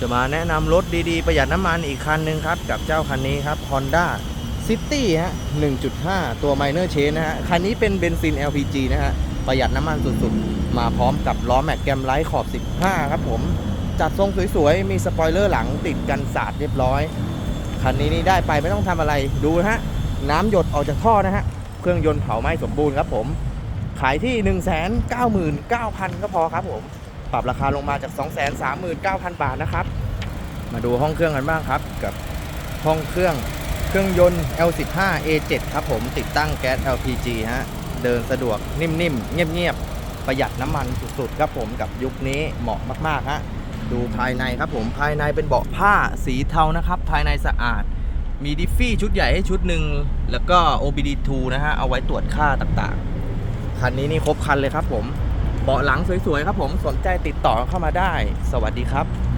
จะมาแนะนำรถดีๆ ประหยัดน้ำมันอีกคันหนึ่งครับ กับเจ้าคันนี้ครับ Honda City ฮะ 1.5 ตัว Minor Change นะฮะ คันนี้เป็นเบนซิน LPG นะฮะ ประหยัดน้ำมันสุดๆ มาพร้อมกับล้อแม็กแกมไลท์ขอบ 15 ครับผม จัดทรงสวยๆ มีสปอยเลอร์หลังติดกันสาดเรียบร้อย คันนี้นี่ได้ไปไม่ต้องทำอะไร ดูนะฮะ น้ำหยดออกจากท่อนะฮะ เครื่องยนต์เผาไหม้สมบูรณ์ครับผม ขายที่ 199,000 ก็พอครับผม ปรับราคาลงมาจาก 239,000 บาทนะครับ มาดูห้องเครื่องกันบ้างครับ กับห้องเครื่องเครื่องยนต์ L15 A7 ครับผมติดตั้งแก๊ส LPG ฮะเดินสะดวกนิ่มๆ เงียบๆ ประหยัดน้ำมันสุดๆ ครับผมกับยุคนี้เหมาะมากๆฮะดูภายในครับผมภายในเป็นเบาะผ้าสีเทานะครับ ภายในสะอาด มีดิฟฟี่ชุดใหญ่ให้ชุดหนึ่งแล้วก็ OBD2 นะฮะเอาไว้ตรวจค่าต่างๆ คันนี้นี่ครบคันเลยครับผม เบาะหลังสวยๆครับผมสนใจติดต่อเข้ามาได้ สวัสดีครับ